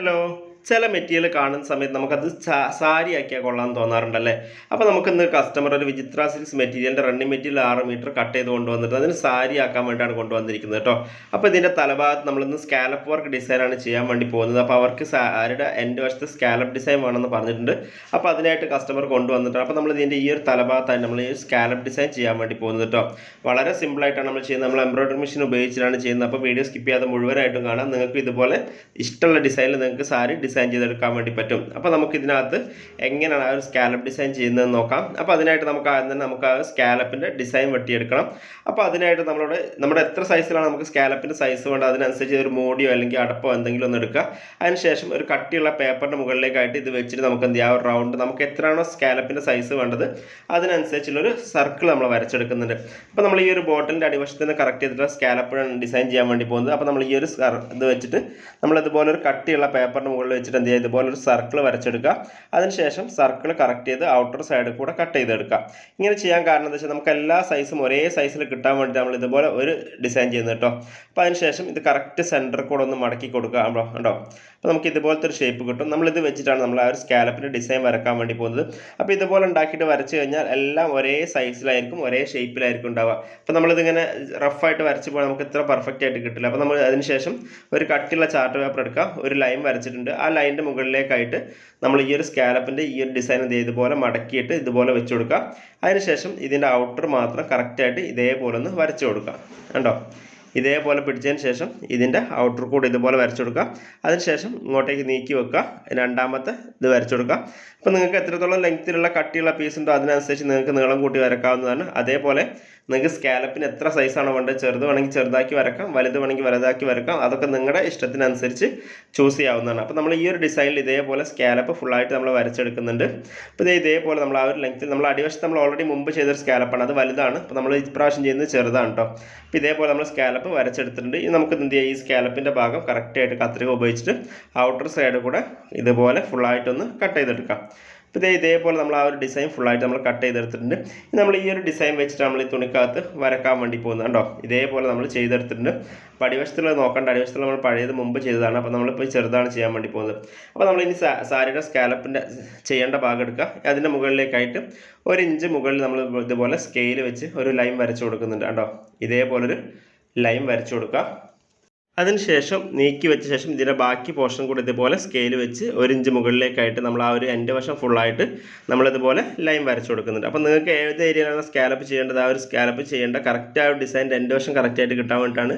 Hello ചില material കാണുന്ന സമയത്ത് നമുക്കത് സാരി ആക്കിയാൽ കൊള്ളാൻ തോന്നാറുണ്ടല്ലേ? അപ്പോൾ നമുക്ക് ഇന്ന് കസ്റ്റമർ ഒരു വിചിത്ര സിൽക്സ് മെറ്റീരിയലിന്റെ റണ്ണിങ് മെറ്റീരിയൽ ആറ് മീറ്റർ കട്ട് ചെയ്ത് കൊണ്ടുവന്നിട്ട് അതിന് സാരി ആക്കാൻ വേണ്ടിയാണ് കൊണ്ടുവന്നിരിക്കുന്നത് കേട്ടോ. അപ്പോൾ ഇതിന്റെ തലഭാഗത്ത് നമ്മളിന്ന് സ്കാലപ്പ് വർക്ക് ഡിസൈനാണ് ചെയ്യാൻ വേണ്ടി പോകുന്നത്. അപ്പോൾ അവർക്ക് സാരിയുടെ എന്റെ വശത്ത് സ്കാലപ്പ് ഡിസൈൻ വേണമെന്ന് പറഞ്ഞിട്ടുണ്ട്. അപ്പോൾ അതിനായിട്ട് കസ്റ്റമർ കൊണ്ടുവന്നിട്ടുണ്ട് അപ്പോൾ നമ്മൾ ഇതിന്റെ ഈ ഒരു തലഭാഗത്തായി നമ്മൾ ഈ സ്കാലപ്പ് ഡിസൈൻ ചെയ്യാൻ വേണ്ടി പോകുന്നത് കേട്ടോ. വളരെ സിമ്പിളായിട്ടാണ് നമ്മൾ ചെയ്യുന്നത്. നമ്മൾ എംബ്രോയിഡറി മെഷീൻ ഉപയോഗിച്ചിട്ടാണ് ചെയ്യുന്നത്. അപ്പോൾ വീഡിയോ സ്കിപ്പ് ചെയ്യാതെ മുഴുവനായിട്ടും കാണാം. നിങ്ങൾക്ക് ഇതുപോലെ ഇഷ്ടമുള്ള ഡിസൈനിൽ നിങ്ങൾക്ക് സാരി ഡിസൈൻ ചെയ്തെടുക്കാൻ വേണ്ടി പറ്റും. അപ്പോൾ നമുക്ക് ഇതിനകത്ത് എങ്ങനെയാണ് ആ ഒരു സ്കാലപ്പ് ഡിസൈൻ ചെയ്യുന്നതെന്ന് നോക്കാം. അപ്പോൾ അതിനായിട്ട് നമുക്ക് ആദ്യം തന്നെ നമുക്ക് ആ സ്കാലപ്പിന്റെ ഡിസൈൻ വെട്ടിയെടുക്കണം. അപ്പോൾ അതിനായിട്ട് നമ്മളോട് നമ്മുടെ എത്ര സൈസിലാണ് നമുക്ക് സ്കാലപ്പിന്റെ സൈസ് വേണ്ടത്? അതിനനുസരിച്ച് ഒരു മോഡിയോ അല്ലെങ്കിൽ അടപ്പോ എന്തെങ്കിലും ഒന്ന് എടുക്കുക. അതിനുശേഷം ഒരു കട്ടിയുള്ള പേപ്പറിന്റെ മുകളിലേക്കായിട്ട് ഇത് വെച്ചിട്ട് നമുക്ക് എന്ത് ചെയ്യാം? റൗണ്ട് നമുക്ക് എത്രയാണോ സ്കാലപ്പിന്റെ സൈസ് വേണ്ടത്? അതിനനുസരിച്ചുള്ളൊരു സർക്കിൾ നമ്മൾ വരച്ചെടുക്കുന്നുണ്ട്. അപ്പോൾ നമ്മൾ ഈ ഒരു ബോട്ടിലിന്റെ നിന്ന് കറക്റ്റ് ചെയ്തിട്ട് സ്കാലപ്പ് ഡിസൈൻ ചെയ്യാൻ വേണ്ടി പോകുന്നത്. അപ്പോൾ നമ്മൾ ഈ ഒരു ഇത് വെച്ചിട്ട് നമ്മൾ ഇതുപോലെ ഒരു കട്ടിയുള്ള പേപ്പറിന്റെ മുകളിൽ വെച്ചിട്ട് എന്ത് ചെയ്യുക? ഇതുപോലെ ഒരു സർക്കിൾ വരച്ചെടുക്കുക. അതിനുശേഷം സർക്കിൾ കറക്റ്റ് ചെയ്ത് ഔട്ടർ സൈഡിൽ കൂടെ കട്ട് ചെയ്തെടുക്കുക. ഇങ്ങനെ ചെയ്യാൻ കാരണം എന്താ വെച്ചാൽ നമുക്ക് എല്ലാ സൈസും ഒരേ സൈസിൽ കിട്ടാൻ വേണ്ടി നമ്മൾ ഇതുപോലെ ഒരു ഡിസൈൻ ചെയ്യുന്നത് കേട്ടോ. അപ്പോൾ അതിനുശേഷം ഇത് കറക്റ്റ് സെന്റർ കൂടെ ഒന്ന് മടക്കി കൊടുക്കുക. ഉണ്ടോ അപ്പോൾ നമുക്ക് ഇതുപോലത്തെ ഒരു ഷേപ്പ് കിട്ടും. നമ്മളിത് വെച്ചിട്ടാണ് നമ്മൾ ആ ഒരു സ്കാലപ്പിന്റെ ഡിസൈൻ വരക്കാൻ വേണ്ടി പോകുന്നത്. അപ്പോൾ ഇതുപോലെ ഉണ്ടാക്കിയിട്ട് വരച്ച് കഴിഞ്ഞാൽ എല്ലാം ഒരേ സൈസിലായിരിക്കും ഒരേ ഷേപ്പിലായിരിക്കും ഉണ്ടാവുക. അപ്പോൾ നമ്മളിതിങ്ങനെ റഫായിട്ട് വരച്ച് പോയാൽ നമുക്ക് ഇത്ര പെർഫെക്റ്റ് ആയിട്ട് കിട്ടില്ല. അപ്പോൾ നമ്മൾ അതിനുശേഷം ഒരു കട്ടിയുള്ള ചാർട്ട് പേപ്പർ എടുക്കുക ഒരു ലൈൻ വരച്ചിട്ടുണ്ട്. ആ ലൈനിന്റെ മുകളിലേക്കായിട്ട് നമ്മൾ ഈ ഒരു സ്കാലപ്പിന്റെ ഈ ഒരു ഡിസൈൻ ചെയ്യുക ഇതുപോലെ മടക്കിയിട്ട് ഇതുപോലെ വെച്ച് കൊടുക്കുക. അതിനുശേഷം ഇതിന്റെ ഔട്ടർ മാത്രം കറക്റ്റായിട്ട് ഇതേപോലെ ഒന്ന് വരച്ച് കൊടുക്കുക. കണ്ടോ? ഇതേപോലെ പിടിച്ചതിന് ശേഷം ഇതിന്റെ ഔട്ടർ കൂടെ ഇതുപോലെ വരച്ചു കൊടുക്കുക. അതിനുശേഷം ഇങ്ങോട്ടേക്ക് നീക്കി വെക്കുക. രണ്ടാമത്തെ ഇത് വരച്ചു കൊടുക്കുക. അപ്പോൾ നിങ്ങൾക്ക് എത്രത്തോളം ലെങ്ത്തിലുള്ള കട്ടിയുള്ള പീസ് ഉണ്ടോ അതിനനുസരിച്ച് നിങ്ങൾക്ക് നീളം കൂട്ടി വരക്കാവുന്നതാണ്. അതേപോലെ നിങ്ങൾക്ക് സ്കാലപ്പിന് എത്ര സൈസാണോ വേണ്ടത്? ചെറുത് വേണമെങ്കിൽ ചെറുതാക്കി വരക്കാം വലുത് വേണമെങ്കിൽ വലുതാക്കി വരക്കാം. അതൊക്കെ നിങ്ങളുടെ ഇഷ്ടത്തിനനുസരിച്ച് ചൂസ് ചെയ്യാവുന്നതാണ്. അപ്പോൾ നമ്മൾ ഈ ഒരു ഡിസൈനിൽ ഇതേപോലെ സ്കാലപ്പ് ഫുള്ളായിട്ട് നമ്മൾ വരച്ചെടുക്കുന്നുണ്ട്. അപ്പോൾ ഇതേ ഇതേപോലെ നമ്മൾ ആ ഒരു ലെങ്ത്തിൽ നമ്മൾ അടിവശത്ത് നമ്മൾ ഓൾറെഡി മുമ്പ് ചെയ്തൊരു സ്കാലപ്പാണ് അത് വലുതാണ്. അപ്പോൾ നമ്മൾ ഇപ്രാവശ്യം ചെയ്യുന്നത് ചെറുതാണ് കേട്ടോ അപ്പോൾ ഇതേപോലെ നമ്മൾ സ്കാലപ്പ് വരച്ചെടുത്തിട്ടുണ്ട്. ഇനി നമുക്ക് എന്ത് ചെയ്യാം? ഈ സ്കാലപ്പിന്റെ ഭാഗം കറക്റ്റായിട്ട് കത്രിക ഉപയോഗിച്ചിട്ട് ഔട്ടർ സൈഡ് കൂടെ ഇതുപോലെ ഫുള്ളായിട്ടൊന്ന് കട്ട് ചെയ്തെടുക്കാം. അപ്പോൾ ഇതേ ഇതേപോലെ നമ്മൾ ആ ഒരു ഡിസൈൻ ഫുള്ളായിട്ട് നമ്മൾ കട്ട് ചെയ്തെടുത്തിട്ടുണ്ട്. നമ്മൾ ഈ ഒരു ഡിസൈൻ വെച്ചിട്ട് നമ്മൾ ഈ തുണിക്കകത്ത് വരക്കാൻ വേണ്ടി പോകുന്നത് കണ്ടോ? ഇതേപോലെ നമ്മൾ ചെയ്തെടുത്തിട്ടുണ്ട്. അപ്പോൾ അടിവശത്തുള്ളത് നോക്കേണ്ട. അടിവശത്തുള്ള നമ്മൾ പഴയത് മുമ്പ് ചെയ്തതാണ്. അപ്പോൾ നമ്മളിപ്പോൾ ചെറുതാണ് ചെയ്യാൻ വേണ്ടി പോകുന്നത്. അപ്പോൾ നമ്മൾ ഇനി സാരിയുടെ സ്കാലപ്പിന്റെ ചെയ്യേണ്ട ഭാഗം എടുക്കുക. അതിന്റെ മുകളിലേക്കായിട്ട് ഒരു ഇഞ്ച് മുകളിൽ നമ്മൾ ഇതുപോലെ സ്കെയിൽ വെച്ച് ഒരു ലൈൻ വരച്ചു കൊടുക്കുന്നുണ്ട് കണ്ടോ? ഇതേപോലൊരു ലൈൻ വരച്ചു കൊടുക്കുക. അതിനുശേഷം നീക്കി വെച്ച ശേഷം ഇതിന്റെ ബാക്കി പോർഷൻ കൂടി ഇതുപോലെ സ്കെയിൽ വെച്ച് ഒരു ഇഞ്ച് മുകളിലേക്കായിട്ട് നമ്മൾ ആ ഒരു എന്റെ വശം ഫുള്ളായിട്ട് നമ്മളിതുപോലെ ലൈൻ വരച്ചു കൊടുക്കുന്നുണ്ട്. അപ്പോൾ നിങ്ങൾക്ക് ഏത് ഏരിയയിലാണ് സ്കാലപ്പ് ചെയ്യേണ്ടത്? ആ ഒരു സ്കാലപ്പ് ചെയ്യേണ്ട കറക്റ്റ് ആ ഒരു ഡിസൈന്റെ എന്റെ വശം കറക്റ്റായിട്ട് കിട്ടാൻ വേണ്ടിയിട്ടാണ്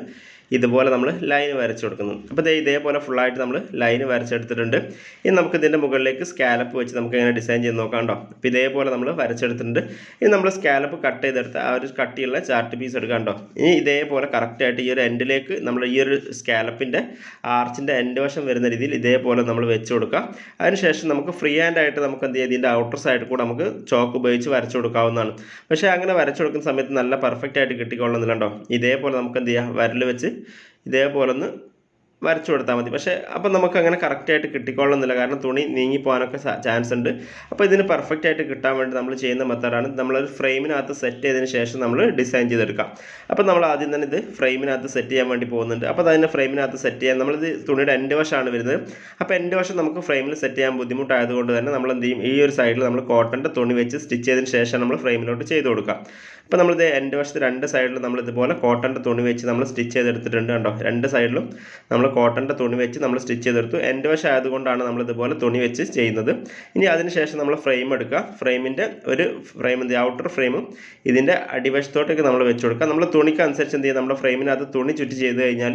ഇതുപോലെ നമ്മൾ ലൈൻ വരച്ചു കൊടുക്കുന്നു. അപ്പോൾ ദേ ഇതേപോലെ ഫുള്ളായിട്ട് നമ്മൾ ലൈൻ വരച്ചെടുത്തിട്ടുണ്ട് ഇനി നമുക്ക് ഇതിന്റെ മുകളിലേക്ക് സ്കാലപ്പ് വെച്ച് നമുക്ക് ഇങ്ങനെ ഡിസൈൻ ചെയ്ത് നോക്കാം കേട്ടോ അപ്പോൾ ഇതേപോലെ നമ്മൾ വരച്ചെടുത്തിട്ടുണ്ട് ഇനി നമ്മൾ സ്കാലപ്പ് കട്ട് ചെയ്തെടുത്ത് ആ ഒരു കട്ടിയുള്ള ചാർട്ട് പീസ് എടുക്കാം കേട്ടോ ഇനി ഇതേപോലെ കറക്റ്റായിട്ട് ഈ ഒരു എൻഡിലേക്ക് നമ്മൾ ഈ ഒരു സ്കാലപ്പിന്റെ ആർച്ചിന്റെ എൻഡ് വശം വരുന്ന രീതിയിൽ ഇതേപോലെ നമ്മൾ വെച്ച് കൊടുക്കാം. അതിനുശേഷം നമുക്ക് ഫ്രീ ഹാൻഡ് ആയിട്ട് നമുക്ക് എന്ത് ചെയ്യാം? ഇതിന്റെ ഔട്ടർ സൈഡ് കൂടെ നമുക്ക് ചോക്ക് ഉപയോഗിച്ച് വരച്ചു കൊടുക്കാവുന്നതാണ്. പക്ഷേ അങ്ങനെ വരച്ചു കൊടുക്കുന്ന സമയത്ത് നല്ല പെർഫെക്റ്റ് ആയിട്ട് കിട്ടിക്കൊള്ളുന്നില്ല കേട്ടോ ഇതേപോലെ നമുക്ക് എന്ത് ചെയ്യാം? വരൽ വെച്ച് ഇതേപോലെ ഒന്ന് വരച്ചു കൊടുത്താൽ മതി. പക്ഷേ അപ്പം നമുക്ക് അങ്ങനെ കറക്റ്റായിട്ട് കിട്ടിക്കൊള്ളുന്നില്ല. കാരണം തുണി നീങ്ങി പോകാനൊക്കെ ചാൻസ് ഉണ്ട്. അപ്പോൾ ഇതിന് പെർഫെക്റ്റ് ആയിട്ട് കിട്ടാൻ വേണ്ടി നമ്മൾ ചെയ്യുന്ന മെത്തേഡാണ്. നമ്മളൊരു ഫ്രെയിമിനകത്ത് സെറ്റ് ചെയ്തതിന് ശേഷം നമ്മൾ ഡിസൈൻ ചെയ്തെടുക്കാം. അപ്പോൾ നമ്മൾ ആദ്യം തന്നെ ഇത് ഫ്രെയിമിനകത്ത് സെറ്റ് ചെയ്യാൻ വേണ്ടി പോകുന്നുണ്ട്. അപ്പോൾ അതിന്റെ ഫ്രെയിമിനകത്ത് സെറ്റ് ചെയ്യാൻ നമ്മളിത് തുണിയുടെ എന്റെ വശമാണ് വരുന്നത്. അപ്പോൾ എന്റെ വശം നമുക്ക് ഫ്രെയിമിൽ സെറ്റ് ചെയ്യാൻ ബുദ്ധിമുട്ടായതുകൊണ്ട് തന്നെ നമ്മൾ എന്ത് ചെയ്യും? ഈ ഒരു സൈഡിൽ നമ്മൾ കോട്ടന്റെ തുണി വെച്ച് സ്റ്റിച്ച് ചെയ്തതിന് ശേഷം നമ്മൾ ഫ്രെയിമിലോട്ട് ചെയ്ത് കൊടുക്കാം. അപ്പോൾ നമ്മളിത് എന്റെ വശത്ത് രണ്ട് സൈഡിലും നമ്മൾ ഇതുപോലെ കോട്ടന്റെ തുണി വെച്ച് നമ്മൾ സ്റ്റിച്ച് ചെയ്തെടുത്തിട്ടുണ്ട് കണ്ടോ? രണ്ട് സൈഡിലും നമ്മൾ കോട്ടന്റെ തുണി വെച്ച് നമ്മൾ സ്റ്റിച്ച് ചെയ്തെടുത്തു. എന്റെ വശം ആയതുകൊണ്ടാണ് നമ്മൾ ഇതുപോലെ തുണി വെച്ച് ചെയ്യുന്നത്. ഇനി അതിനുശേഷം നമ്മൾ ഫ്രെയിം എടുക്കുക. ഫ്രെയിമിന്റെ ഒരു ഫ്രെയിം എന്ത് ഔട്ടർ ഫ്രെയിമും ഇതിന്റെ അടിവശത്തോട്ടൊക്കെ നമ്മൾ വെച്ച് കൊടുക്കുക. നമ്മൾ തുണിക്ക് അനുസരിച്ച് എന്ത് ചെയ്യുക? നമ്മുടെ ഫ്രെയിമിനകത്ത് തുണി ചുറ്റി ചെയ്ത് കഴിഞ്ഞാൽ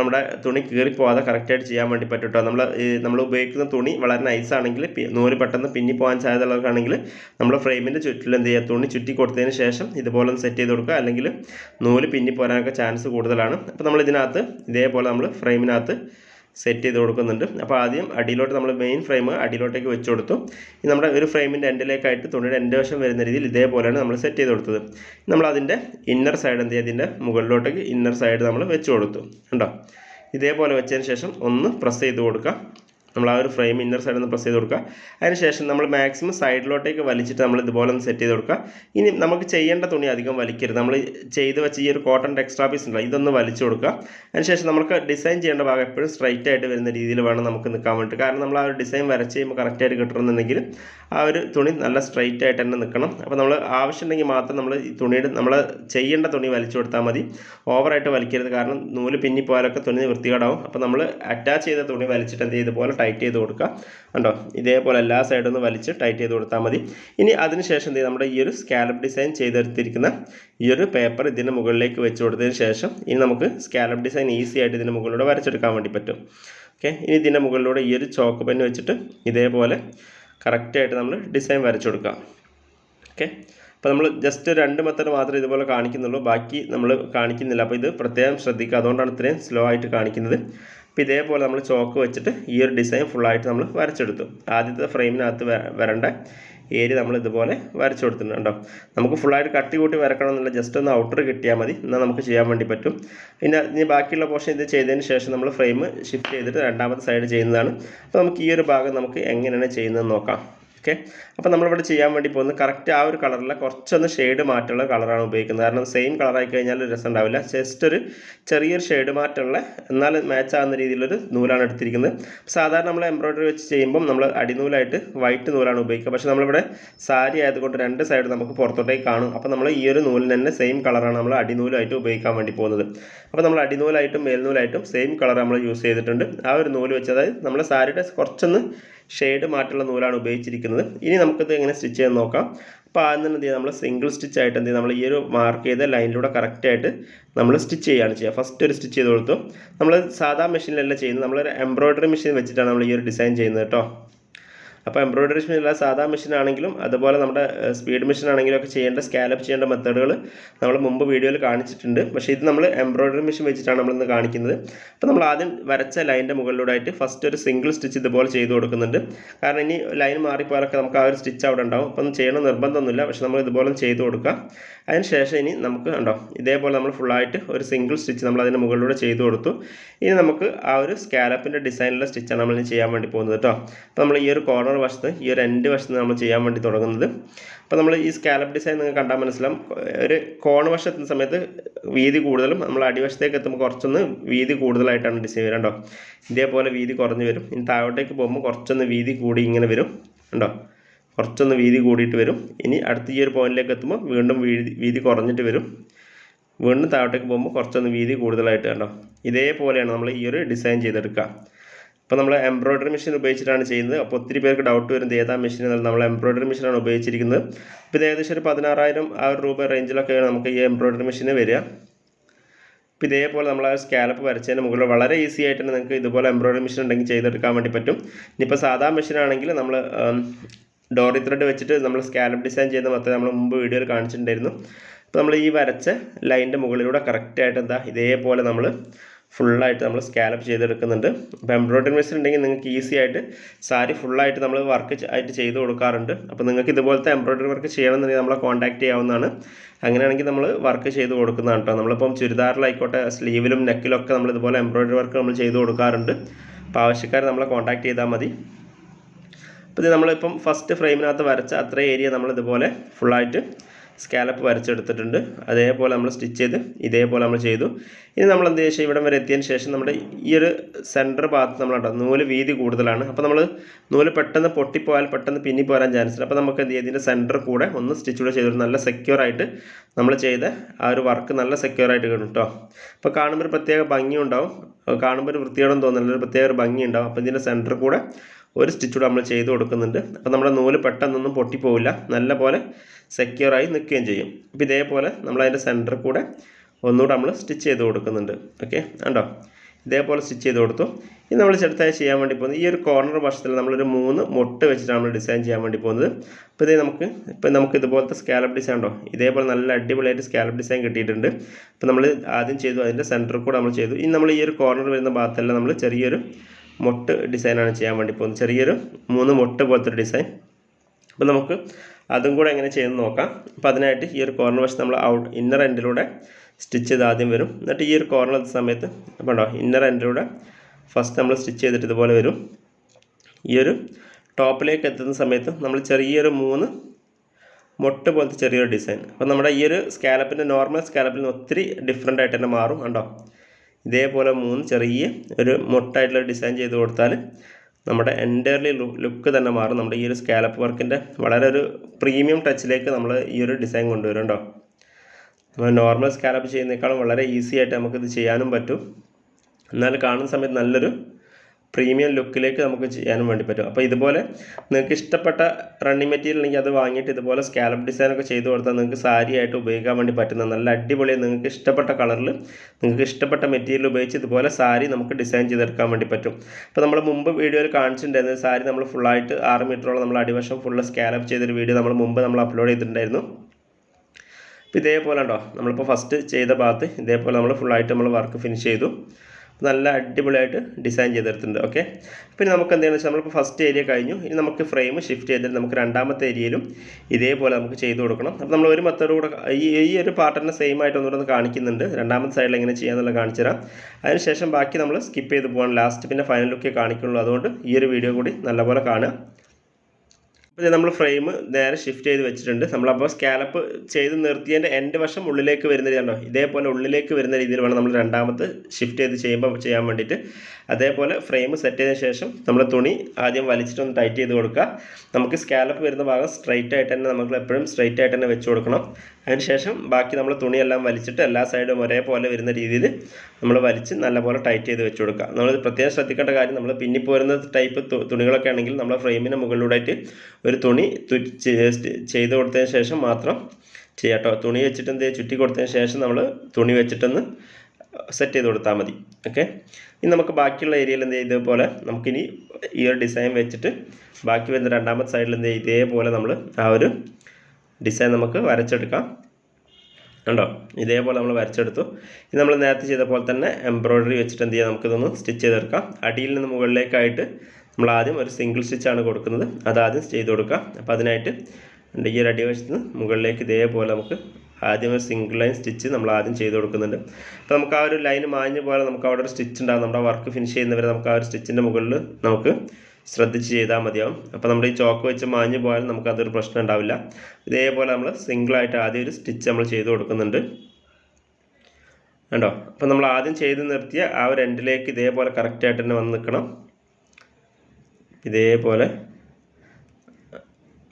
നമ്മുടെ തുണി കീറി പോകാതെ കറക്റ്റായിട്ട് ചെയ്യാൻ വേണ്ടി പറ്റും നമ്മൾ നമ്മൾ ഉപയോഗിക്കുന്ന തുണി വളരെ നൈസ് ആണെങ്കിൽ നൂൽ പെട്ടെന്ന് പിന്നി പോകാൻ സാധ്യതയുള്ളവർക്കാണെങ്കിൽ നമ്മൾ ഫ്രെയിമിന്റെ ചുറ്റിൽ എന്ത് ചെയ്യുക? തുണി ചുറ്റി കൊടുത്തതിന് ശേഷം ഇതുപോലെ ഒന്ന് സെറ്റ് ചെയ്ത് കൊടുക്കുക. അല്ലെങ്കിൽ നൂൽ പിന്നി പോരാനൊക്കെ ചാൻസ് കൂടുതലാണ്. അപ്പോൾ നമ്മൾ ഇതിനകത്ത് ഇതേപോലെ നമ്മൾ ഫ്രെയിമിനകത്ത് സെറ്റ് ചെയ്ത് കൊടുക്കുന്നുണ്ട്. അപ്പോൾ ആദ്യം അടിയിലോട്ട് നമ്മൾ മെയിൻ ഫ്രെയിം അടിയിലോട്ടേക്ക് വെച്ച് കൊടുത്തു. നമ്മുടെ ഒരു ഫ്രെയിമിന്റെ എൻഡിലേക്കായിട്ട് തുണിയുടെ എന്റെ വശം വരുന്ന രീതിയിൽ ഇതേപോലെയാണ് നമ്മൾ സെറ്റ് ചെയ്ത് കൊടുത്തത്. നമ്മൾ അതിന്റെ ഇന്നർ സൈഡ് എന്ത് ചെയ്യുക? ഇതിന്റെ മുകളിലോട്ടേക്ക് ഇന്നർ സൈഡ് നമ്മൾ വെച്ച് കൊടുത്തു. കണ്ടോ? ഇതേപോലെ വെച്ചതിന് ശേഷം ഒന്ന് പ്രസ് ചെയ്ത് കൊടുക്കുക. നമ്മൾ ആ ഒരു ഫ്രെയിം ഇന്നർ സൈഡിൽ നിന്ന് പ്രസ് ചെയ്ത് കൊടുക്കുക. അതിനുശേഷം നമ്മൾ മാക്സിമം സൈഡിലോട്ടേക്ക് വലിച്ചിട്ട് നമ്മൾ ഇതുപോലെ ഒന്ന് സെറ്റ് ചെയ്ത് കൊടുക്കുക. ഇനി നമുക്ക് ചെയ്യേണ്ട തുണി അധികം വലിക്കരുത്. നമ്മൾ ചെയ്ത് വെച്ച ഈ ഒരു കോട്ടൺ എക്സ്ട്രാ പീസ് ഉണ്ടല്ലോ ഇതൊന്ന് വലിച്ചു കൊടുക്കുക. അതിനുശേഷം നമുക്ക് ഡിസൈൻ ചെയ്യേണ്ട ഭാഗം എപ്പോഴും സ്ട്രൈറ്റ് ആയിട്ട് വരുന്ന രീതിയിൽ വേണം നമുക്ക് നിൽക്കാൻ വേണ്ടിയിട്ട്. കാരണം നമ്മൾ ആ ഒരു ഡിസൈൻ വരച്ച് കഴിയുമ്പോൾ കറക്റ്റായിട്ട് കിട്ടണമെന്നുണ്ടെങ്കിൽ ആ ഒരു തുണി നല്ല സ്ട്രൈറ്റ് ആയിട്ട് തന്നെ നിൽക്കണം. അപ്പോൾ നമ്മൾ ആവശ്യമുണ്ടെങ്കിൽ മാത്രം നമ്മൾ ഈ തുണിയുടെ നമ്മൾ ചെയ്യേണ്ട തുണി വലിച്ചു കൊടുത്താൽ മതി. ഓവറായിട്ട് വലിക്കരുത്. കാരണം നൂൽ പിന്നിപ്പോയാലൊക്കെ തുണി വൃത്തികേടാവും. അപ്പോൾ നമ്മൾ അറ്റാച്ച് ചെയ്ത തുണി വലിച്ചിട്ട് എന്ത് ചെയ്ത് പോലെ ടൈറ്റ് ചെയ്ത് കൊടുക്കുക. കണ്ടോ? ഇതേപോലെ എല്ലാ സൈഡിൽ നിന്ന് വലിച്ച് ടൈറ്റ് ചെയ്ത് കൊടുത്താൽ മതി. ഇനി അതിനുശേഷം എന്ത് നമ്മുടെ ഈ ഒരു സ്കാലപ്പ് ഡിസൈൻ ചെയ്തെടുത്തിരിക്കുന്ന ഈ ഒരു പേപ്പർ ഇതിന്റെ മുകളിലേക്ക് വെച്ച് കൊടുത്തതിന് ശേഷം ഇനി നമുക്ക് സ്കാലപ്പ് ഡിസൈൻ ഈസി ആയിട്ട് ഇതിന്റെ മുകളിലൂടെ വരച്ചെടുക്കാൻ വേണ്ടി പറ്റും. ഓക്കെ ഇനി ഇതിന്റെ മുകളിലൂടെ ഈ ഒരു ചോക്ക് പെന്ന് വെച്ചിട്ട് ഇതേപോലെ കറക്റ്റായിട്ട് നമ്മൾ ഡിസൈൻ വരച്ചു കൊടുക്കുക. ഓക്കെ അപ്പോൾ നമ്മൾ ജസ്റ്റ് രണ്ട് മെത്തഡ് മാത്രമേ ഇതുപോലെ കാണിക്കുന്നുള്ളൂ. ബാക്കി നമ്മൾ കാണിക്കുന്നില്ല. അപ്പോൾ ഇത് പ്രത്യേകം ശ്രദ്ധിക്കുക. അതുകൊണ്ടാണ് ഇത്രയും സ്ലോ ആയിട്ട് കാണിക്കുന്നത്. അപ്പോൾ ഇതേപോലെ നമ്മൾ ചോക്ക് വെച്ചിട്ട് ഈ ഒരു ഡിസൈൻ ഫുള്ളായിട്ട് നമ്മൾ വരച്ചെടുത്തു. ആദ്യത്തെ ഫ്രെയിമിനകത്ത് വരേണ്ട ഏരിയ നമ്മൾ ഇതുപോലെ വരച്ചു കൊടുത്തിട്ടുണ്ട് കേട്ടോ നമുക്ക് ഫുള്ളായിട്ട് കട്ടി കൂട്ടി വരക്കണം എന്നുള്ള ജസ്റ്റ് ഒന്ന് ഔട്ടർ കിട്ടിയാൽ മതി. എന്നാൽ നമുക്ക് ചെയ്യാൻ വേണ്ടി പറ്റും. പിന്നെ ഇനി ബാക്കിയുള്ള പോർഷൻ ഇത് ചെയ്തതിന് ശേഷം നമ്മൾ ഫ്രെയിം ഷിഫ്റ്റ് ചെയ്തിട്ട് രണ്ടാമത്തെ സൈഡ് ചെയ്യുന്നതാണ്. അപ്പോൾ നമുക്ക് ഈ ഒരു ഭാഗം നമുക്ക് എങ്ങനെയാണ് ചെയ്യുന്നതെന്ന് നോക്കാം. ഓക്കെ. അപ്പോൾ നമ്മളിവിടെ ചെയ്യാൻ വേണ്ടി പോകുന്നത് കറക്റ്റ് ആ ഒരു കളറിലെ കുറച്ചൊന്ന് ഷെയ്ഡ് മാറ്റമുള്ള കളറാണ് ഉപയോഗിക്കുന്നത്. കാരണം സെയിം കളറായി കഴിഞ്ഞാൽ രസം ഉണ്ടാവില്ല. ജസ്റ്റ് ഒരു ചെറിയൊരു ഷെയ്ഡ് മാറ്റമുള്ള എന്നാൽ മാച്ച് ആകുന്ന രീതിയിലൊരു നൂലാണ് എടുത്തിരിക്കുന്നത്. സാധാരണ നമ്മൾ എംബ്രോയിഡറി വെച്ച് ചെയ്യുമ്പം നമ്മൾ അടിനൂലായിട്ട് വൈറ്റ് നൂലാണ് ഉപയോഗിക്കുക. പക്ഷേ നമ്മളിവിടെ സാരി ആയതുകൊണ്ട് രണ്ട് സൈഡ് നമുക്ക് പുറത്തോട്ടേക്ക് കാണും. അപ്പോൾ നമ്മൾ ഈ ഒരു നൂലിന് തന്നെ സെയിം കളറാണ് നമ്മൾ അടിനൂലായിട്ട് ഉപയോഗിക്കാൻ വേണ്ടി പോകുന്നത്. അപ്പോൾ നമ്മൾ അടിനൂലായിട്ടും മേൽനൂലായിട്ടും സെയിം കളർ നമ്മൾ യൂസ് ചെയ്തിട്ടുണ്ട്. ആ ഒരു നൂൽ വെച്ച് അതായത് നമ്മുടെ സാരിയുടെ കുറച്ചൊന്ന് ഷെയ്ഡ് മാറ്റുള്ള നൂലാണ് ഉപയോഗിച്ചിരിക്കുന്നത്. ഇനി നമുക്കിത് എങ്ങനെ സ്റ്റിച്ച് ചെയ്യാൻ നോക്കാം. അപ്പോൾ ആദ്യം തന്നെ എന്ത് നമ്മൾ സിംഗിൾ സ്റ്റിച്ച് ആയിട്ട് എന്ത് ചെയ്യുക നമ്മൾ ഈ ഒരു മാർക്ക് ചെയ്ത ലൈനിലൂടെ കറക്റ്റായിട്ട് നമ്മൾ സ്റ്റിച്ച് ചെയ്യുകയാണ് ചെയ്യുക. ഫസ്റ്റ് ഒരു സ്റ്റിച്ച് ചെയ്ത് കൊടുത്തു. നമ്മൾ സാധാ മെഷീനിലല്ല ചെയ്യുന്നത്. നമ്മളൊരു എംബ്രോയ്ഡറി മെഷീൻ വെച്ചിട്ടാണ് നമ്മൾ ഈ ഒരു ഡിസൈൻ ചെയ്യുന്നത് കേട്ടോ. അപ്പോൾ എംബ്രോയ്ഡറി അല്ല സാധാ മെഷീൻ ആണെങ്കിലും അതുപോലെ നമ്മുടെ സ്പീഡ് മെഷീൻ ആണെങ്കിലും ഒക്കെ ചെയ്യേണ്ട സ്കാലപ്പ് ചെയ്യേണ്ട മെത്തേഡുകൾ നമ്മൾ മുമ്പ് വീഡിയോയിൽ കാണിച്ചിട്ടുണ്ട്. പക്ഷേ ഇത് നമ്മൾ എംബ്രോയ്ഡറി മെഷീൻ വെച്ചിട്ടാണ് നമ്മളിന്ന് കാണിക്കുന്നത്. അപ്പോൾ നമ്മൾ ആദ്യം വരച്ച ലൈനിന്റെ മുകളിലൂടെ ആയിട്ട് ഫസ്റ്റ് ഒരു സിംഗിൾ സ്റ്റിച്ച് ഇതുപോലെ ചെയ്ത് കൊടുക്കുന്നുണ്ട്. കാരണം ഇനി ലൈൻ മാറിപ്പോയാലൊക്കെ നമുക്ക് ആ ഒരു സ്റ്റിച്ച് അവിടെ ഉണ്ടാവും. അപ്പം ചെയ്യണം നിർബന്ധമൊന്നുമില്ല. പക്ഷെ നമ്മൾ ഇതുപോലെ ചെയ്ത് കൊടുക്കുക. അതിന് ശേഷം ഇനി നമുക്ക് ഉണ്ടോ ഇതേപോലെ നമ്മൾ ഫുള്ളായിട്ട് ഒരു സിംഗിൾ സ്റ്റിച്ച് നമ്മൾ അതിന്റെ മുകളിലൂടെ ചെയ്ത് കൊടുത്തു. ഇനി നമുക്ക് ആ ഒരു സ്കാലപ്പിന്റെ ഡിസൈനിലുള്ള സ്റ്റിച്ചാണ് നമ്മൾ ഇനി ചെയ്യാൻ വേണ്ടി പോകുന്നത് കേട്ടോ. അപ്പോൾ നമ്മൾ ഈ ഒരു കോർണർ വശത്ത്. ഈ ഒരു എൻഡ് വശത്ത് നമ്മൾ ചെയ്യാൻ വേണ്ടി തുടങ്ങുന്നത്. അപ്പോൾ നമ്മൾ ഈ സ്കാലപ്പ് ഡിസൈൻ നിങ്ങൾ കണ്ടാൽ മനസ്സിലാവും. ഒരു കോൺ വശത്തുന്ന സമയത്ത് വീതി കൂടുതലും നമ്മൾ അടിവശത്തേക്ക് എത്തുമ്പോൾ കുറച്ചൊന്ന് വീതി കൂടുതലായിട്ടാണ് ഡിസൈൻ വരിക കേട്ടോ ഇതേപോലെ വീതി കുറഞ്ഞ് വരും. ഇനി താഴോട്ടേക്ക് പോകുമ്പോൾ കുറച്ചൊന്ന് വീതി കൂടി ഇങ്ങനെ വരും ഉണ്ടോ കുറച്ചൊന്ന് വീതി കൂടിയിട്ട് വരും. ഇനി അടുത്ത ഈ ഒരു പോയിന്റിലേക്ക് എത്തുമ്പോൾ വീണ്ടും വീതി വീതി കുറഞ്ഞിട്ട് വരും. വീണ്ടും താഴോട്ടേക്ക് പോകുമ്പോൾ കുറച്ചൊന്ന് വീതി കൂടുതലായിട്ട് കണ്ടോ? ഇതേപോലെയാണ് നമ്മൾ ഈ ഒരു ഡിസൈൻ ചെയ്തെടുക്കുക. അപ്പോൾ നമ്മൾ എംബ്രോയ്ഡറി മെഷീൻ ഉപയോഗിച്ചിട്ടാണ് ചെയ്യുന്നത്. അപ്പോൾ ഒത്തിരി പേർക്ക് ഡൗട്ട് വരുന്നത് ഏതാ മെഷീൻ എന്നാൽ നമ്മൾ എംബ്രോയ്ഡറി മെഷീനാണ് ഉപയോഗിച്ചിരിക്കുന്നത്. അപ്പോൾ ഇത് ഏകദേശം ഒരു പതിനാറായിരം ആ ഒരു രൂപ റേഞ്ചിലൊക്കെയാണ് നമുക്ക് ഈ എംബ്രോയ്ഡറി മെഷീന് വരിക. അപ്പോൾ ഇതേപോലെ നമ്മൾ ആ സ്കാലപ്പ് വരച്ചതിന് മുകളിൽ വളരെ ഈസി ആയിട്ട് തന്നെ നിങ്ങൾക്ക് ഇതുപോലെ എംബ്രോയ്ഡറി മെഷീൻ ഉണ്ടെങ്കിൽ ചെയ്തെടുക്കാൻ വേണ്ടി പറ്റും. ഇനിയിപ്പോൾ സാധാ മെഷീൻ ആണെങ്കിൽ നമ്മൾ ഡോറി ത്രെഡ് വെച്ചിട്ട് നമ്മൾ സ്കാലപ്പ് ഡിസൈൻ ചെയ്യുന്ന മൊത്തം നമ്മൾ മുമ്പ് വീഡിയോയിൽ കാണിച്ചിട്ടുണ്ടായിരുന്നു. അപ്പോൾ നമ്മൾ ഈ വരച്ച ലൈനിന്റെ മുകളിലൂടെ കറക്റ്റായിട്ട് എന്താ ഇതേപോലെ നമ്മൾ ഫുള്ളായിട്ട് നമ്മൾ സ്കാലപ്പ് ചെയ്തെടുക്കുന്നുണ്ട്. അപ്പോൾ എംബ്രോയിഡറി മെഷീൻ ഉണ്ടെങ്കിൽ നിങ്ങൾക്ക് ഈസി ആയിട്ട് സാരി ഫുള്ളായിട്ട് നമ്മൾ വർക്ക് ആയിട്ട് ചെയ്ത് കൊടുക്കാറുണ്ട്. അപ്പോൾ നിങ്ങൾക്ക് ഇതുപോലത്തെ എംബ്രോയിഡറി വർക്ക് ചെയ്യണമെന്നുണ്ടെങ്കിൽ നമ്മളെ കോൺടാക്ട് ചെയ്യാവുന്നതാണ്. അങ്ങനെയാണെങ്കിൽ നമ്മൾ വർക്ക് ചെയ്ത് കൊടുക്കുന്നതാണ് കേട്ടോ നമ്മളിപ്പം ചുരിദാറിലായിക്കോട്ടെ സ്ലീവിലും നെക്കിലൊക്കെ നമ്മൾ ഇതുപോലെ എംബ്രോയിഡറി വർക്ക് നമ്മൾ ചെയ്ത് കൊടുക്കാറുണ്ട്. അപ്പോൾ ആവശ്യക്കാർ നമ്മളെ കോൺടാക്ട് ചെയ്താൽ മതി. അപ്പോൾ ഇത് നമ്മളിപ്പം ഫസ്റ്റ് ഫ്രെയിമിനകത്ത് വരച്ച അത്ര ഏരിയ നമ്മളിതുപോലെ ഫുള്ളായിട്ട് സ്കാലപ്പ് വരച്ചെടുത്തിട്ടുണ്ട്. അതേപോലെ നമ്മൾ സ്റ്റിച്ച് ചെയ്ത് ഇതേപോലെ നമ്മൾ ചെയ്തു. ഇനി നമ്മൾ എന്ത് ചെയ്യുക? ഇവിടം വരെ എത്തിയതിന് ശേഷം നമ്മുടെ ഈ ഒരു സെന്റർ ഭാഗത്ത് നമ്മളുണ്ടോ നൂൽ വീതി കൂടുതലാണ്. അപ്പോൾ നമ്മൾ നൂൽ പെട്ടെന്ന് പൊട്ടിപ്പോയാൽ പെട്ടെന്ന് പിന്നി പോരാൻ ചാൻസ് ഉണ്ട്. അപ്പോൾ നമുക്ക് എന്ത് ചെയ്യുക? ഇതിന്റെ സെന്റർ കൂടെ ഒന്ന് സ്റ്റിച്ച് കൂടെ ചെയ്തു നല്ല സെക്യൂർ ആയിട്ട് നമ്മൾ ചെയ്ത ആ ഒരു വർക്ക് നല്ല സെക്യൂർ ആയിട്ട് കിട്ടും കേട്ടോ അപ്പോൾ കാണുമ്പോൾ ഒരു പ്രത്യേക ഭംഗി ഉണ്ടാവും. കാണുമ്പോൾ ഒരു വൃത്തിയോടം തോന്നില്ല ഒരു പ്രത്യേക ഒരു ഭംഗി ഉണ്ടാവും. അപ്പോൾ ഇതിന്റെ സെന്റർ കൂടെ ഒരു സ്റ്റിച്ച് കൂടെ നമ്മൾ ചെയ്ത് കൊടുക്കുന്നുണ്ട്. അപ്പോൾ നമ്മുടെ നൂൽ പെട്ടെന്നൊന്നും പൊട്ടിപ്പോവില്ല. നല്ല പോലെ സെക്യൂറായി നിൽക്കുകയും ചെയ്യും. അപ്പോൾ ഇതേപോലെ നമ്മൾ അതിന്റെ സെന്റർ കൂടെ ഒന്നുകൂടെ നമ്മൾ സ്റ്റിച്ച് ചെയ്ത് കൊടുക്കുന്നുണ്ട്. ഓക്കെ ഉണ്ടോ ഇതേപോലെ സ്റ്റിച്ച് ചെയ്ത് കൊടുത്തു. ഇനി നമ്മൾ ചെറുതായി ചെയ്യാൻ വേണ്ടി പോകുന്നത് ഈ ഒരു കോർണർ വശത്തിൽ നമ്മളൊരു മൂന്ന് മുട്ട് വെച്ചിട്ടാണ് നമ്മൾ ഡിസൈൻ ചെയ്യാൻ വേണ്ടി പോകുന്നത്. അപ്പോൾ ഇതേ നമുക്ക് ഇപ്പോൾ നമുക്ക് ഇതുപോലത്തെ സ്കാലപ്പ് ഡിസൈൻ ഉണ്ടോ? ഇതേപോലെ നല്ല അടിപൊളിയായിട്ട് സ്കാലപ്പ് ഡിസൈൻ കിട്ടിയിട്ടുണ്ട്. അപ്പോൾ നമ്മൾ ആദ്യം ചെയ്തു അതിന്റെ സെന്ററിൽ കൂടെ നമ്മൾ ചെയ്തു. ഇനി നമ്മൾ ഈ ഒരു കോർണർ വരുന്ന ഭാഗത്തെല്ലാം നമ്മൾ ചെറിയൊരു മൊട്ട് ഡിസൈനാണ് ചെയ്യാൻ വേണ്ടി പോകുന്നത്. ചെറിയൊരു മൂന്ന് മൊട്ട് പോലത്തെ ഒരു ഡിസൈൻ അപ്പോൾ നമുക്ക് അതും കൂടെ എങ്ങനെ ചെയ്യുന്നത് നോക്കാം. അപ്പോൾ അതിനായിട്ട് ഈ ഒരു കോർണർ വശത്ത് നമ്മൾ ഔട്ട് ഇന്നർ എൻഡിലൂടെ സ്റ്റിച്ച് ചെയ്ത് ആദ്യം വരും. എന്നിട്ട് ഈ ഒരു കോർണർ സമയത്ത് അപ്പോൾ ഉണ്ടോ ഇന്നർ എൻഡിലൂടെ ഫസ്റ്റ് നമ്മൾ സ്റ്റിച്ച് ചെയ്തിട്ട് ഇതുപോലെ വരും. ഈ ഒരു ടോപ്പിലേക്ക് എത്തുന്ന സമയത്ത് നമ്മൾ ചെറിയൊരു മൂന്ന് മൊട്ട് പോലത്തെ ചെറിയൊരു ഡിസൈൻ അപ്പോൾ നമ്മുടെ ഈ ഒരു സ്കാലപ്പിന്റെ നോർമൽ സ്കാലപ്പിൽ നിന്ന് ഒത്തിരി ഡിഫറെന്റ് ആയിട്ട് തന്നെ മാറും കണ്ടോ. ഇതേപോലെ മൂന്ന് ചെറിയ ഒരു മൊട്ടായിട്ടുള്ള ഡിസൈൻ ചെയ്ത് കൊടുത്താൽ നമ്മുടെ എന്റയർലി ലുക്ക് തന്നെ മാറും. നമ്മുടെ ഈ ഒരു സ്കാലപ്പ് വർക്കിന്റെ വളരെ ഒരു പ്രീമിയം ടച്ചിലേക്ക് നമ്മൾ ഈ ഒരു ഡിസൈൻ കൊണ്ടുവരും കേട്ടോ നമ്മൾ നോർമൽ സ്കാലപ്പ് ചെയ്യുന്നതിനേക്കാളും വളരെ ഈസി ആയിട്ട് നമുക്കിത് ചെയ്യാനും പറ്റും. എന്നാൽ കാണുന്ന സമയത്ത് നല്ലൊരു പ്രീമിയം ലുക്കിലേക്ക് നമുക്ക് ചെയ്യാനും വേണ്ടി പറ്റും. അപ്പോൾ ഇതുപോലെ നിങ്ങൾക്ക് ഇഷ്ടപ്പെട്ട റണ്ണിങ് മെറ്റീരിയൽ ഉണ്ടെങ്കിൽ അത് വാങ്ങിയിട്ട് ഇതുപോലെ സ്കാലപ്പ് ഡിസൈനൊക്കെ ചെയ്ത് കൊടുത്താൽ നിങ്ങൾക്ക് സാരിയായിട്ട് ഉപയോഗിക്കാൻ വേണ്ടി പറ്റുന്ന നല്ല അടിപൊളി നിങ്ങൾക്ക് ഇഷ്ടപ്പെട്ട കളറിൽ നിങ്ങൾക്ക് ഇഷ്ടപ്പെട്ട മെറ്റീരിയൽ ഉപയോഗിച്ച് ഇതുപോലെ സാരി നമുക്ക് ഡിസൈൻ ചെയ്തെടുക്കാൻ വേണ്ടി പറ്റും. അപ്പോൾ നമ്മൾ മുമ്പ് വീഡിയോയിൽ കാണിച്ചിട്ടുണ്ടായിരുന്നു സാരി നമ്മൾ ഫുള്ളായിട്ട് ആറ് മീറ്ററോളം നമ്മൾ അടിവശം ഫുള്ള് സ്കാലപ്പ് ചെയ്തൊരു വീഡിയോ നമ്മൾ മുമ്പ് നമ്മൾ അപ്ലോഡ് ചെയ്തിട്ടുണ്ടായിരുന്നു. അപ്പോൾ ഇതേപോലെ ഉണ്ടോ നമ്മളിപ്പോൾ ഫസ്റ്റ് ചെയ്ത ഭാഗത്ത് ഇതേപോലെ നമ്മൾ ഫുള്ളായിട്ട് നമ്മൾ വർക്ക് ഫിനിഷ് ചെയ്തു. നല്ല അടിപൊളിയായിട്ട് ഡിസൈൻ ചെയ്തെടുത്തിട്ടുണ്ട് ഓക്കെ പിന്നെ നമുക്ക് എന്താണെന്ന് വെച്ചാൽ നമ്മളിപ്പോൾ ഫസ്റ്റ് ഏരിയ കഴിഞ്ഞു. ഇനി നമുക്ക് ഫ്രെയിം ഷിഫ്റ്റ് ചെയ്തിട്ട് നമുക്ക് രണ്ടാമത്തെ ഏരിയയിലും ഇതേപോലെ നമുക്ക് ചെയ്ത് കൊടുക്കണം. അപ്പോൾ നമ്മൾ ഒരു മെത്തേഡ് കൂടെ ഈ ഈ ഒരു പാർട്ടിനെ സെയിം ആയിട്ട് ഒന്നുകൂടെ ഒന്ന് കാണിക്കുന്നുണ്ട്. രണ്ടാമത്തെ സൈഡിൽ എങ്ങനെ ചെയ്യാമെന്നുള്ളത് കാണിച്ചു തരാം. അതിനുശേഷം ബാക്കി നമ്മൾ സ്കിപ്പ് ചെയ്ത് പോകാൻ ലാസ്റ്റ് പിന്നെ ഫൈനൽ ലുക്കേ കാണിക്കുള്ളൂ. അതുകൊണ്ട് ഈ ഒരു വീഡിയോ കൂടി നല്ലപോലെ കാണുക. അപ്പോൾ നമ്മൾ ഫ്രെയിം നേരെ ഷിഫ്റ്റ് ചെയ്ത് വെച്ചിട്ടുണ്ട്. നമ്മളപ്പോൾ സ്കാലപ്പ് ചെയ്ത് നിർത്തിയതിന്റെ എൻഡ് വശം ഉള്ളിലേക്ക് വരുന്ന രീതിയാണോ ഇതേപോലെ ഉള്ളിലേക്ക് വരുന്ന രീതിയിൽ വേണം നമ്മൾ രണ്ടാമത്തെ ഷിഫ്റ്റ് ചെയ്ത് ചെയ്യുമ്പോൾ ചെയ്യാൻ വേണ്ടിയിട്ട്. അതേപോലെ ഫ്രെയിം സെറ്റ് ചെയ്തതിന് ശേഷം നമ്മൾ തുണി ആദ്യം വലിച്ചിട്ടൊന്ന് ടൈറ്റ് ചെയ്ത് കൊടുക്കുക. നമുക്ക് സ്കാലപ്പ് വരുന്ന ഭാഗം സ്ട്രൈറ്റ് ആയിട്ട് തന്നെ നമുക്ക് എപ്പോഴും സ്ട്രൈറ്റ് ആയിട്ട് തന്നെ വെച്ച് കൊടുക്കണം. അതിനുശേഷം ബാക്കി നമ്മൾ തുണിയെല്ലാം വലിച്ചിട്ട് എല്ലാ സൈഡും ഒരേപോലെ വരുന്ന രീതിയിൽ നമ്മൾ വലിച്ച് നല്ലപോലെ ടൈറ്റ് ചെയ്ത് വെച്ച് കൊടുക്കുക. നമ്മൾ പ്രത്യേകം ശ്രദ്ധിക്കേണ്ട കാര്യം നമ്മൾ പിന്നിപ്പോരുന്ന ടൈപ്പ് തുണികളൊക്കെ ആണെങ്കിൽ നമ്മൾ ഫ്രെയിമിന് മുകളിലൂടെയായിട്ട് ഒരു തുണി ചെയ്ത് കൊടുത്തതിന് ശേഷം മാത്രം ചെയ്യാട്ടോ തുണി വെച്ചിട്ട് എന്ത് ചുറ്റി കൊടുത്തതിന് ശേഷം നമ്മൾ തുണി വെച്ചിട്ടൊന്ന് സെറ്റ് ചെയ്ത് കൊടുത്താൽ മതി. ഓക്കെ ഇനി നമുക്ക് ബാക്കിയുള്ള ഏരിയയിൽ എന്ത് ചെയ്യും ഇതേപോലെ നമുക്കിനി ഈ ഒരു ഡിസൈൻ വെച്ചിട്ട് ബാക്കി വരുന്ന രണ്ടാമത്തെ സൈഡിൽ എന്ത് ചെയ്യും ഇതേപോലെ നമ്മൾ ആ ഒരു ഡിസൈൻ നമുക്ക് വരച്ചെടുക്കാം. കണ്ടോ? ഇതേപോലെ നമ്മൾ വരച്ചെടുത്തു. ഇത് നമ്മൾ നേരത്തെ ചെയ്ത പോലെ തന്നെ എംബ്രോയ്ഡറി വെച്ചിട്ട് എന്ത് ചെയ്യാം? നമുക്കിതൊന്ന് സ്റ്റിച്ച് ചെയ്തെടുക്കാം. അടിയിൽ നിന്ന് മുകളിലേക്കായിട്ട് നമ്മൾ ആദ്യം ഒരു സിംഗിൾ സ്റ്റിച്ചാണ് കൊടുക്കുന്നത്. അതാദ്യം ചെയ്ത് കൊടുക്കാം. അപ്പോൾ അതിനായിട്ട് ഈ ഒരു അടിവശത്ത് നിന്ന് മുകളിലേക്ക് ഇതേപോലെ നമുക്ക് ആദ്യം ഒരു സിംഗിൾ ലൈൻ സ്റ്റിച്ച് നമ്മൾ ആദ്യം ചെയ്ത് കൊടുക്കുന്നുണ്ട്. അപ്പോൾ നമുക്ക് ആ ഒരു ലൈൻ മാഞ്ഞ് പോലെ നമുക്ക് അവിടെ ഒരു സ്റ്റിച്ച് ഉണ്ടാകും നമ്മുടെ വർക്ക് ഫിനിഷ് ചെയ്യുന്നവരെ നമുക്ക് ആ ഒരു സ്റ്റിച്ചിന്റെ മുകളിൽ നമുക്ക് ശ്രദ്ധിച്ച് ചെയ്താൽ മതിയാവും. അപ്പോൾ നമ്മൾ ഈ ചോക്ക് വെച്ച് മാഞ്ഞു പോയാലും നമുക്ക് അതൊരു പ്രശ്നം ഉണ്ടാവില്ല. ഇതേപോലെ നമ്മൾ സിംഗിളായിട്ട് ആദ്യം ഒരു സ്റ്റിച്ച് നമ്മൾ ചെയ്ത് കൊടുക്കുന്നുണ്ട്. കണ്ടോ? അപ്പോൾ നമ്മൾ ആദ്യം ചെയ്ത് നിർത്തിയ ആ ഒരു എൻഡിലേക്ക് ഇതേപോലെ കറക്റ്റായിട്ട് തന്നെ വന്ന് നിൽക്കണം. ഇതേപോലെ.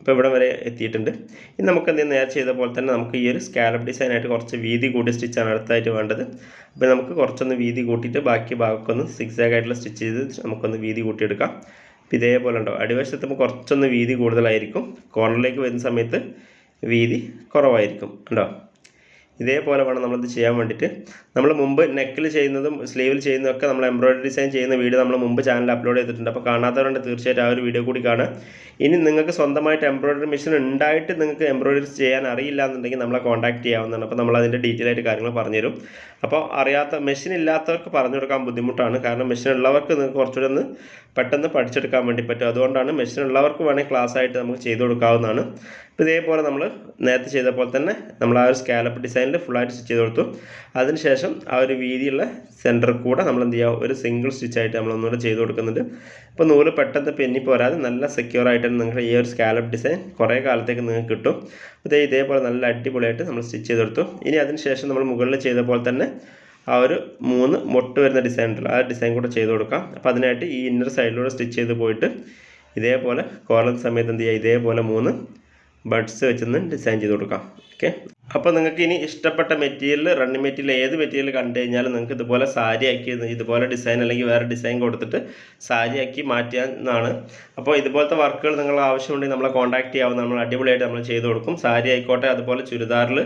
ഇപ്പോൾ ഇവിടെ വരെ എത്തിയിട്ടുണ്ട്. ഇനി നമുക്ക് എന്തെങ്കിലും നേരെ ചെയ്ത പോലെ തന്നെ നമുക്ക് ഈ ഒരു സ്കാലപ്പ് ഡിസൈനായിട്ട് കുറച്ച് വീതി കൂടി സ്റ്റിച്ചാണ് അടുത്തായിട്ട് വേണ്ടത്. അപ്പോൾ നമുക്ക് കുറച്ചൊന്ന് വീതി കൂട്ടിയിട്ട് ബാക്കി ഭാഗമൊക്കെ ഒന്ന് സിക്സ് ആയിട്ടുള്ള സ്റ്റിച്ച് ചെയ്ത് നമുക്കൊന്ന് വീതി കൂട്ടിയെടുക്കാം. ഇതേപോലെ ഉണ്ടാവും അടിവശത്ത് കുറച്ചൊന്ന് വീതി കൂടുതലായിരിക്കും. കോർണറിലേക്ക് വരുന്ന സമയത്ത് വീതി കുറവായിരിക്കും. ഉണ്ടോ ഇതേപോലെ വേണം നമ്മളിത് ചെയ്യാൻ വേണ്ടിയിട്ട്. നമ്മൾ മുമ്പ് നെക്കിൽ ചെയ്യുന്നതും സ്ലീവിൽ ചെയ്യുന്നതും ഒക്കെ നമ്മൾ എംബ്രോയിഡറി ഡിസൈൻ ചെയ്യുന്ന വീഡിയോ നമ്മൾ മുമ്പ് ചാനൽ അപ്ലോഡ് ചെയ്തിട്ടുണ്ട്. അപ്പോൾ കാണാത്തവരുണ്ട് തീർച്ചയായിട്ടും ആ ഒരു വീഡിയോ കൂടി കാണുക. ഇനി നിങ്ങൾക്ക് സ്വന്തമായിട്ട് എംബ്രോയിഡറി മെഷീൻ ഉണ്ടായിട്ട് നിങ്ങൾക്ക് എംബ്രോയിഡറി ചെയ്യാൻ അറിയില്ല എന്നുണ്ടെങ്കിൽ നമ്മളെ കോൺടാക്ട് ചെയ്യാവുന്നതാണ്. അപ്പോൾ നമ്മൾ അതിന്റെ ഡീറ്റെയിൽ ആയിട്ട് കാര്യങ്ങൾ പറഞ്ഞുതരും. അപ്പോൾ അറിയാത്ത മെഷീൻ ഇല്ലാത്തവർക്ക് പറഞ്ഞു കൊടുക്കാൻ ബുദ്ധിമുട്ടാണ്. കാരണം മെഷീൻ ഉള്ളവർക്ക് നിങ്ങൾക്ക് കുറച്ചുകൂടെ ഒന്ന് പെട്ടെന്ന് പഠിച്ചെടുക്കാൻ വേണ്ടി പറ്റും. അതുകൊണ്ടാണ് മെഷീൻ ഉള്ളവർക്ക് വേണമെങ്കിൽ ക്ലാസ് ആയിട്ട് നമുക്ക് ചെയ്ത് കൊടുക്കാവുന്നതാണ്. അപ്പോൾ ഇതേപോലെ നമ്മൾ നേരത്തെ ചെയ്ത പോലെ തന്നെ നമ്മൾ ആ ഒരു സ്കാലപ്പ് ഡിസൈനിൽ ഫുള്ളായിട്ട് സ്റ്റിച്ച് ചെയ്ത് കൊടുത്തു. അതിനുശേഷം ആ ഒരു വീതിയുള്ള സെന്റർ കൂടെ നമ്മൾ എന്ത് ചെയ്യുക ഒരു സിംഗിൾ സ്റ്റിച്ചായിട്ട് നമ്മൾ ഒന്നുകൂടെ ചെയ്ത് കൊടുക്കുന്നുണ്ട്. അപ്പോൾ നൂൽ പെട്ടെന്ന് പെന്നി പോരാതെ നല്ല സെക്യൂർ ആയിട്ട് നിങ്ങൾക്ക് ഈ ഒരു സ്കാലപ്പ് ഡിസൈൻ കുറേ കാലത്തേക്ക് നിങ്ങൾക്ക് കിട്ടും. അതേ ഇതേപോലെ നല്ല അടിപൊളിയായിട്ട് നമ്മൾ സ്റ്റിച്ച് ചെയ്തെടുത്തു. ഇനി അതിനുശേഷം നമ്മൾ മുകളിൽ ചെയ്ത പോലെ തന്നെ ആ ഒരു മൂന്ന് മൊട്ട് വരുന്ന ഡിസൈൻ ഉണ്ടല്ലോ ആ ഡിസൈൻ കൂടെ ചെയ്ത് കൊടുക്കാം. അപ്പോൾ അതിനായിട്ട് ഈ ഇന്നർ സൈഡിലൂടെ സ്റ്റിച്ച് ചെയ്ത് പോയിട്ട് ഇതേപോലെ കോർണർ സമയത്ത് എന്ത് ചെയ്യുക ഇതേപോലെ മൂന്ന് ബഡ്സ് വെച്ചൊന്ന് ഡിസൈൻ ചെയ്ത് കൊടുക്കാം. ഓക്കെ അപ്പോൾ നിങ്ങൾക്ക് ഇനി ഇഷ്ടപ്പെട്ട മെറ്റീരിയൽ റണ്ണിങ് മെറ്റീരിയൽ ഏത് മെറ്റീരിയൽ കണ്ടു കഴിഞ്ഞാലും നിങ്ങൾക്ക് ഇതുപോലെ സാരി ആക്കി ഇതുപോലെ ഡിസൈൻ അല്ലെങ്കിൽ വേറെ ഡിസൈൻ കൊടുത്തിട്ട് സാരി ആക്കി മാറ്റാവുന്നതാണ് അപ്പോൾ ഇതുപോലത്തെ വർക്കുകൾ നിങ്ങൾ ആവശ്യമുണ്ടെങ്കിൽ നമ്മളെ കോൺടാക്ട് ചെയ്യാവുന്ന നമ്മൾ അടിപൊളിയായിട്ട് നമ്മൾ ചെയ്ത് കൊടുക്കും. സാരി ആയിക്കോട്ടെ അതുപോലെ ചുരിദാറിൽ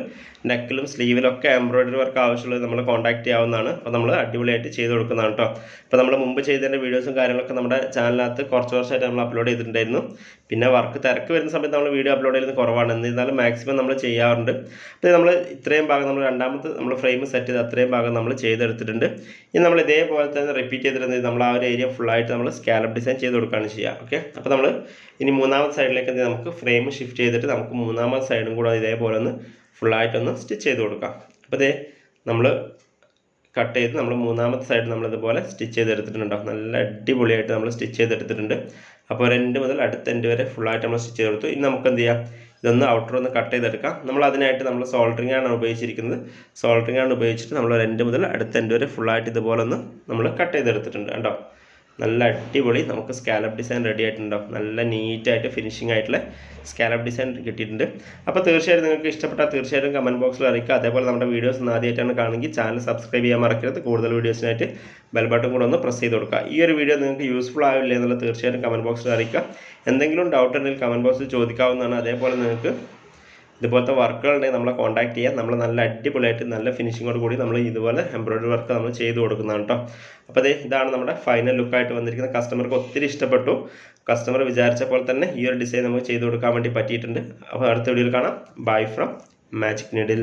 നെക്കിലും സ്ലീവിലൊക്കെ എംബ്രോയിഡറി വർക്ക് ആവശ്യമുള്ളത് നമ്മൾ കോൺടാക്ട് ചെയ്യാവുന്നതാണ്. അപ്പോൾ നമ്മൾ അടിപൊളിയായിട്ട് ചെയ്ത് കൊടുക്കുന്നതാണ് കേട്ടോ ഇപ്പോൾ നമ്മൾ മുമ്പ് ചെയ്തതിന്റെ വീഡിയോസും കാര്യങ്ങളൊക്കെ നമ്മുടെ ചാനലിനകത്ത് കുറച്ച് വർഷമായിട്ട് നമ്മൾ അപ്ലോഡ് ചെയ്തിട്ടുണ്ടായിരുന്നു. പിന്നെ വർക്ക് തിരക്ക് വരുന്ന സമയത്ത് നമ്മൾ വീഡിയോ അപ്ലോഡ് ചെയ്യുന്നത് കുറവാണ്. എന്നിരുന്നാലും മാക്സിമം നമ്മൾ ചെയ്യാറുണ്ട്. അപ്പോൾ നമ്മൾ ഇത്രയും ഭാഗം നമ്മൾ രണ്ടാമത്തെ നമ്മൾ ഫ്രെയിം സെറ്റ് ചെയ്ത് അത്രയും ഭാഗം നമ്മൾ ചെയ്തെടുത്തിട്ടുണ്ട്. ഇനി നമ്മൾ ഇതേപോലെ തന്നെ റിപ്പീറ്റ് ചെയ്തിട്ടുണ്ട് നമ്മൾ ആ ഒരു ഏരിയ ഫുള്ളായിട്ട് നമ്മൾ സ്കാലപ്പ് ഡിസൈൻ ചെയ്ത് കൊടുക്കുകയാണ് ചെയ്യുക. ഓക്കെ അപ്പോൾ നമ്മൾ ഇനി മൂന്നാമത്തെ സൈഡിലേക്ക് നമുക്ക് ഫ്രെയിം ഷിഫ്റ്റ് ചെയ്തിട്ട് നമുക്ക് മൂന്നാമത്തെ സൈഡും കൂടെ ഇതേപോലെ ഒന്ന് ഫുള്ളായിട്ടൊന്ന് സ്റ്റിച്ച് ചെയ്ത് കൊടുക്കാം. അപ്പോൾ ഇതേ നമ്മൾ കട്ട് ചെയ്ത് നമ്മൾ മൂന്നാമത്തെ സൈഡ് നമ്മളിതുപോലെ സ്റ്റിച്ച് ചെയ്തെടുത്തിട്ടുണ്ടാവും നല്ല അടിപൊളിയായിട്ട് നമ്മൾ സ്റ്റിച്ച് ചെയ്തെടുത്തിട്ടുണ്ട്. അപ്പോൾ ഒരു എൻഡ് മുതൽ അടുത്ത എൻഡ് വരെ ഫുള്ളായിട്ട് നമ്മൾ സ്റ്റിച്ച് ചെയ്തെടുത്തു ഇനി നമുക്ക് എന്ത് ചെയ്യാം? ഇതൊന്ന് ഔട്ടർ ഒന്ന് കട്ട് ചെയ്തെടുക്കാം. നമ്മൾ അതിനായിട്ട് നമ്മൾ സോൾഡറിംഗ് ആണ് ഉപയോഗിച്ചിരിക്കുന്നത്. സോൾഡറിംഗ് ആണ് ഉപയോഗിച്ചിട്ട് നമ്മൾ ഒരു എൻഡ് മുതൽ അടുത്ത എൻഡ് വരെ ഫുള്ളായിട്ട് ഇതുപോലെ ഒന്ന് നമ്മൾ കട്ട് ചെയ്തെടുത്തിട്ടുണ്ട്. കേട്ടോ നല്ല അടിപൊളി. നമുക്ക് സ്കാലപ്പ് ഡിസൈൻ റെഡി ആയിട്ടുണ്ടാവും നല്ല നീറ്റായിട്ട് ഫിനിഷിംഗ് ആയിട്ടുള്ള സ്കാലപ്പ് ഡിസൈൻ കിട്ടിയിട്ടുണ്ട്. അപ്പോൾ തീർച്ചയായിട്ടും നിങ്ങൾക്ക് ഇഷ്ടപ്പെട്ടാൽ തീർച്ചയായിട്ടും കമന്റ് ബോക്സിൽ അറിയിക്കുക. അതേപോലെ നമ്മുടെ വീഡിയോസ് ഒന്ന് ആദ്യമായിട്ടാണ് കാണുമെങ്കിൽ ചാനൽ സബ്സ്ക്രൈബ് ചെയ്യാൻ മറക്കരുത്. കൂടുതൽ വീഡിയോസിനായിട്ട് ബെൽ ബട്ടൺ കൂടെ ഒന്ന് പ്രസ് ചെയ്ത് കൊടുക്കുക. ഈ ഒരു വീഡിയോ നിങ്ങൾക്ക് യൂസ്ഫുൾ ആവില്ലേ എന്നുള്ളത് തീർച്ചയായിട്ടും കമന്റ് ബോക്സിൽ അറിയിക്കുക. എന്തെങ്കിലും ഡൗട്ട് ഉണ്ടെങ്കിൽ കമന്റ് ബോക്സിൽ ചോദിക്കാവുന്നതാണ്. അതേപോലെ നിങ്ങൾക്ക് ഇതുപോലത്തെ വർക്കുകൾ ഉണ്ടെങ്കിൽ നമ്മളെ കോൺടാക്ട് ചെയ്യാം. നമ്മൾ നല്ല അടിപൊളിയായിട്ട് നല്ല ഫിനിഷിങ്ങോട് കൂടി നമ്മൾ ഇതുപോലെ എംബ്രോയിഡറി വർക്ക് നമ്മൾ ചെയ്ത് കൊടുക്കുന്നതാണ് കേട്ടോ അപ്പോൾ അതെ ഇതാണ് നമ്മുടെ ഫൈനൽ ലുക്കായിട്ട് വന്നിരിക്കുന്നത് കസ്റ്റമർക്ക് ഒത്തിരി ഇഷ്ടപ്പെട്ടു. കസ്റ്റമർ വിചാരിച്ച പോലെ തന്നെ ഈ ഒരു ഡിസൈൻ നമുക്ക് ചെയ്ത് കൊടുക്കാൻ വേണ്ടി പറ്റിയിട്ടുണ്ട്. അപ്പോൾ അടുത്ത വീഡിയോയിൽ കാണാം. Bye from magic needle